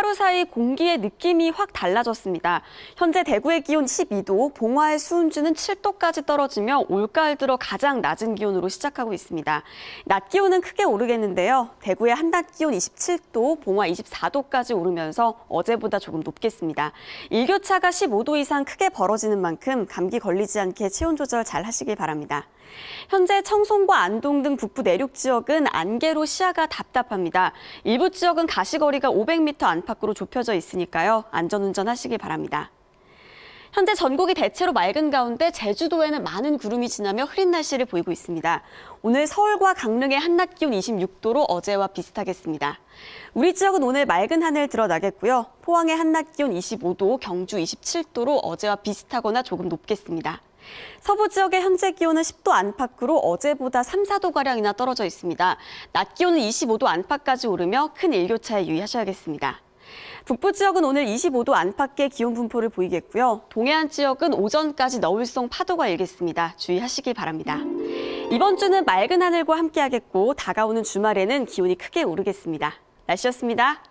하루 사이 공기의 느낌이 확 달라졌습니다. 현재 대구의 기온 12도, 봉화의 수은주는 7도까지 떨어지며 올가을 들어 가장 낮은 기온으로 시작하고 있습니다. 낮 기온은 크게 오르겠는데요. 대구의 한낮 기온 27도, 봉화 24도까지 오르면서 어제보다 조금 높겠습니다. 일교차가 15도 이상 크게 벌어지는 만큼 감기 걸리지 않게 체온 조절 잘 하시길 바랍니다. 현재 청송과 안동 등 북부 내륙 지역은 안개로 시야가 답답합니다. 일부 지역은 가시거리가 500m 안팎 으로 좁혀져 있으니까요. 안전운전 하시길 바랍니다. 현재 전국이 대체로 맑은 가운데 제주도에는 많은 구름이 지나며 흐린 날씨를 보이고 있습니다. 오늘 서울과 강릉의 한낮 기온 26도로 어제와 비슷하겠습니다. 우리 지역은 오늘 맑은 하늘 드러나겠고요. 포항의 한낮 기온 25도, 경주 27도로 어제와 비슷하거나 조금 높겠습니다. 서부 지역의 현재 기온은 10도 안팎으로 어제보다 3, 4도가량이나 떨어져 있습니다. 낮 기온은 25도 안팎까지 오르며 큰 일교차에 유의하셔야겠습니다. 북부 지역은 오늘 25도 안팎의 기온 분포를 보이겠고요. 동해안 지역은 오전까지 너울성 파도가 일겠습니다. 주의하시기 바랍니다. 이번 주는 맑은 하늘과 함께하겠고 다가오는 주말에는 기온이 크게 오르겠습니다. 날씨였습니다.